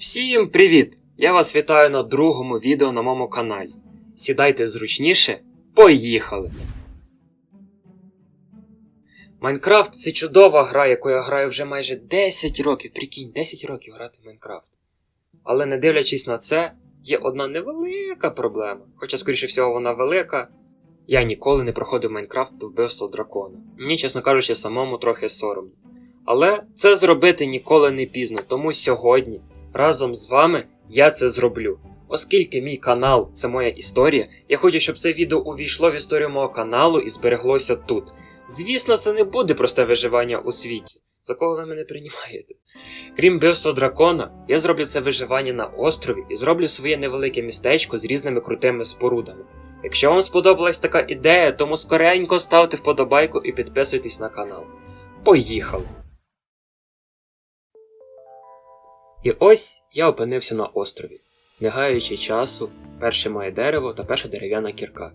Всім привіт! Я вас вітаю на другому відео на моєму каналі. Сідайте зручніше, поїхали! Майнкрафт це чудова гра, яку я граю вже майже 10 років. Прикинь, 10 років грати в Майнкрафт. Але не дивлячись на це, є одна невелика проблема. Хоча, скоріше всього, вона велика. Я ніколи не проходив Майнкрафт до вбивства дракона. Мені, чесно кажучи, самому трохи соромно. Але це зробити ніколи не пізно, тому сьогодні разом з вами я це зроблю. Оскільки мій канал це моя історія, я хочу, щоб це відео увійшло в історію мого каналу і збереглося тут. Звісно, це не буде просте виживання у світі. За кого ви мене приймаєте? Крім вбивства дракона, я зроблю це виживання на острові і зроблю своє невелике містечко з різними крутими спорудами. Якщо вам сподобалась така ідея, тому скоренько ставте вподобайку і підписуйтесь на канал. Поїхали! І ось я опинився на острові, не часу, перше моє дерево та перша дерев'яна кірка.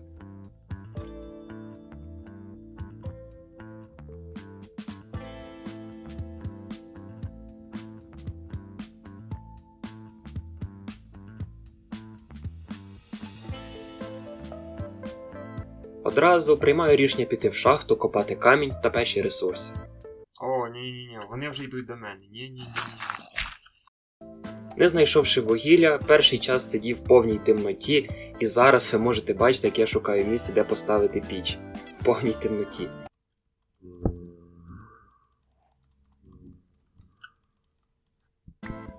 Одразу приймаю рішення піти в шахту, копати камінь та печі ресурси. О, ні, ні, вони вже йдуть до мене. Ні, ні, ні. Не знайшовши вугілля, перший час сидів в повній темноті, і зараз ви можете бачити, як я шукаю місце, де поставити піч. В повній темноті.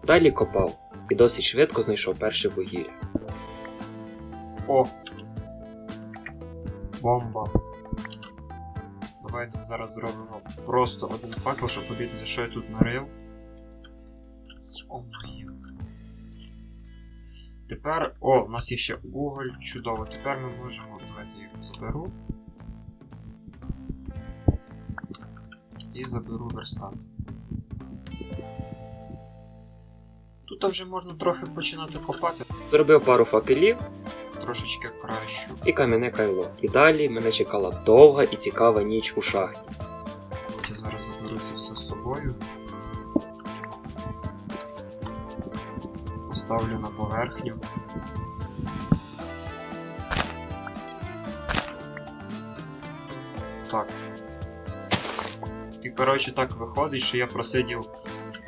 Далі копав і досить швидко знайшов перше вугілля. О! Бомба. Давайте зараз зробимо просто один факел, щоб подивитися, що я тут нарив. О. Тепер. О, у нас є ще уголь, чудово. Тепер ми можемо. Давайте я їх заберу. І заберу верстат. Тут вже можна трохи починати копати. Зробив пару факелів Трошечки кращу. і кам'яне кайло. І далі мене чекала довга і цікава ніч у шахті. От я зараз заберу це все з собою. Поставлю на поверхню. Так. І коротше так виходить, що я просидів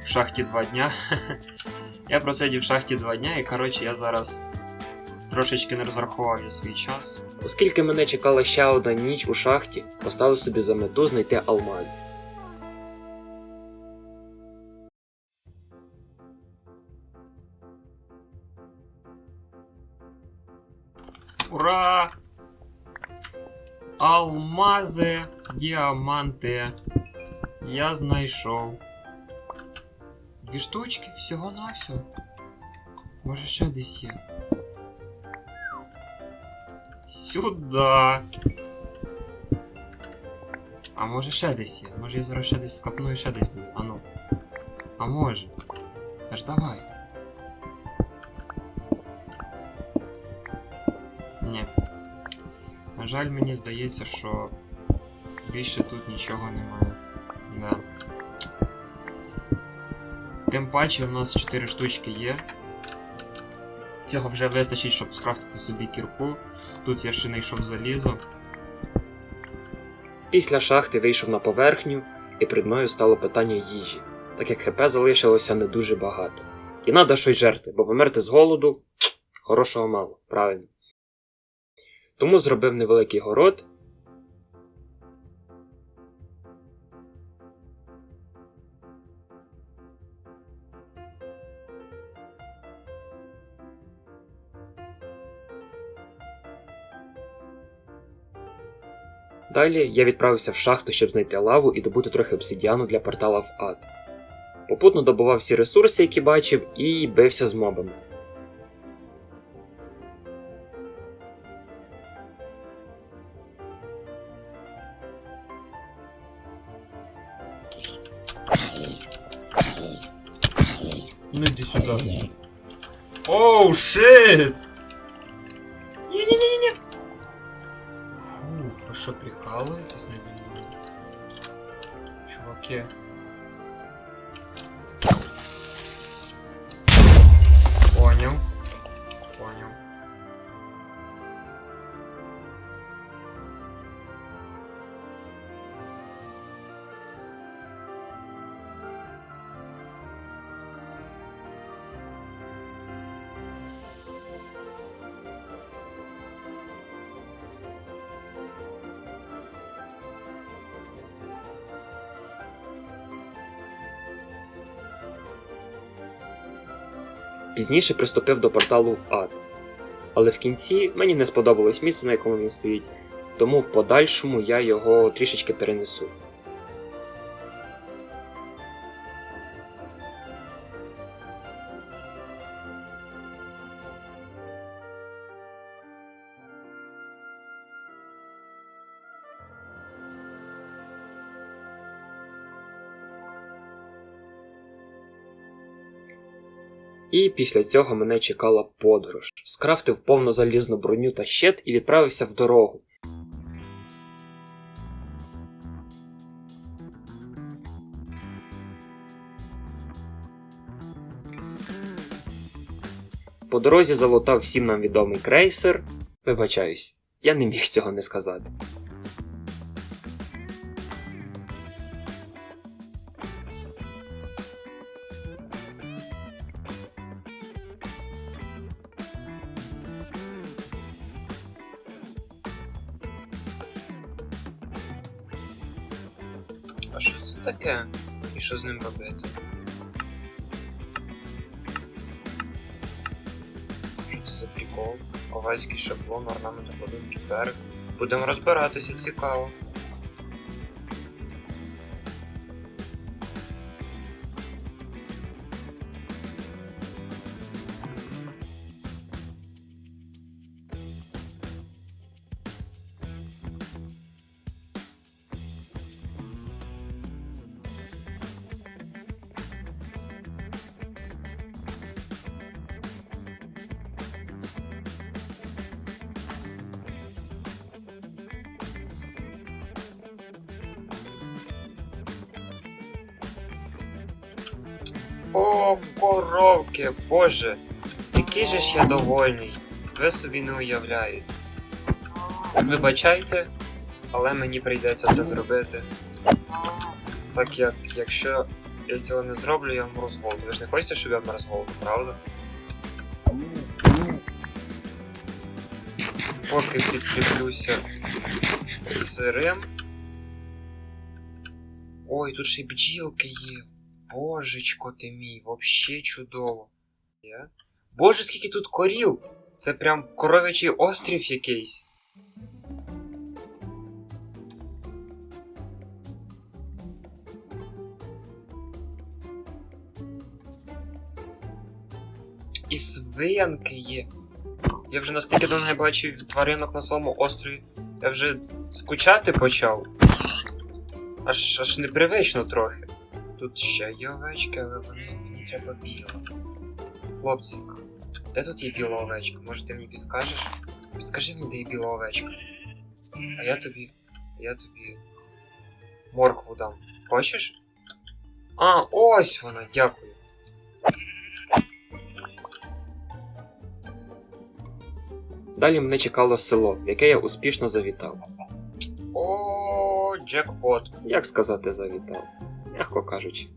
в шахті два дня. я просидів в шахті два дня, і коротше я зараз трошечки не розрахував я свій час. Оскільки мене чекала ще одна ніч у шахті, поставив собі за мету знайти алмази. Алмази, діаманти. Я знайшов. Дві штучки всього на всього. Може ще десь є. Сюда. А може ще десь є? Може я зараз ще десь скапну і ще десь буде. А ну. А може. Та ж давай. Жаль, мені здається, що більше тут нічого немає. Да. Тим паче в нас 4 штучки є. Цього вже вистачить, щоб скрафтити собі кірку. Тут я ще знайшов залізо. Після шахти вийшов на поверхню, і перед мною стало питання їжі, так як ХП залишилося не дуже багато. І треба щось жерти, бо померти з голоду хорошого мало, правильно. Тому зробив невеликий город. Далі я відправився в шахту, щоб знайти лаву і добути трохи обсидіану для портала в ад. Попутно добував всі ресурси, які бачив, і бився з мобами. Сюда. Оу, шит! Не-не-не-не! Фу, вы что, прикалываетесь надо мной? Чуваки. Пізніше приступив до порталу в ад. Але в кінці мені не сподобалось місце, на якому він стоїть, тому в подальшому я його трішечки перенесу. І після цього мене чекала подорож. Скрафтив повну залізну броню та щит і відправився в дорогу. По дорозі залутав всім нам відомий крейсер. Вибачаюсь, я не міг цього не сказати. А що це таке? І що з ним робити? Що це за прикол? Овальський шаблон, орнамент подумки берег. Будемо розбиратися, цікаво. О, коровки, боже, який же ж я довольний. Ви собі не уявляєте. Вибачайте, але мені прийдеться це зробити. Так як якщо я цього не зроблю, я вмру з голоду. Ви ж не хочете, щоб я вмер з голоду, правда? Поки підкріплюся сирим. Ой, тут ще й бджілки є. Божечко ти мій, вообще чудово. Є? Боже, скільки тут корів! Це прям коров'ячий острів якийсь. І свинки є. Я вже настільки давно не бачив тваринок на своєму острові. Я вже скучати почав. Аж аж непривично трохи. Тут ще є овечки, але вони мені треба біла. Хлопці, де тут є біла овечка? Може ти мені підскажеш? Підскажи мені, де є біла овечка. А я тобі. А я тобі. Моркву дам. Хочеш? А, ось вона, дякую. Далі мене чекало село, в яке я успішно завітав. О, джекпот. Як сказати завітав? Мягко кажучи.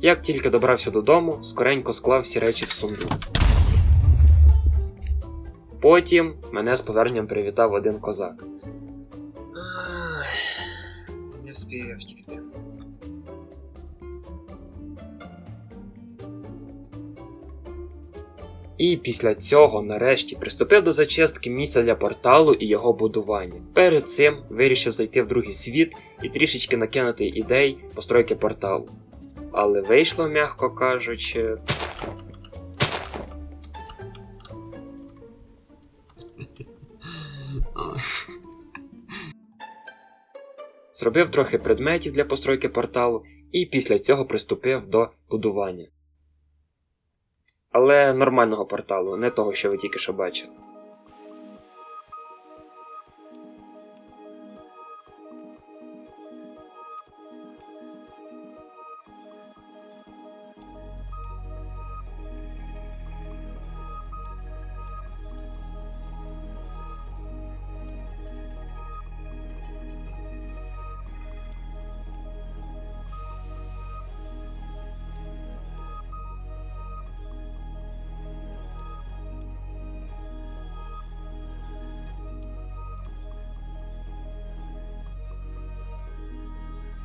Як тільки добрався додому, скоренько склав всі речі в сундук. Потім мене з поверненням привітав один козак. Вспію втікти. І після цього нарешті приступив до зачистки місця для порталу і його будування. Перед цим вирішив зайти в другий світ і трішечки накинути ідей постройки порталу. Але вийшло, м'яко кажучи. Зробив трохи предметів для постройки порталу і після цього приступив до будування. Але нормального порталу, не того, що ви тільки що бачили.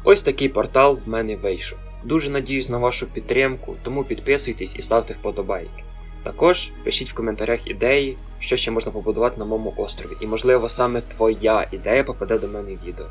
Ось такий портал в мене вийшов. Дуже надіюсь на вашу підтримку, тому підписуйтесь і ставте вподобайки. Також пишіть в коментарях ідеї, що ще можна побудувати на моєму острові, і можливо саме твоя ідея попаде до мене в відео.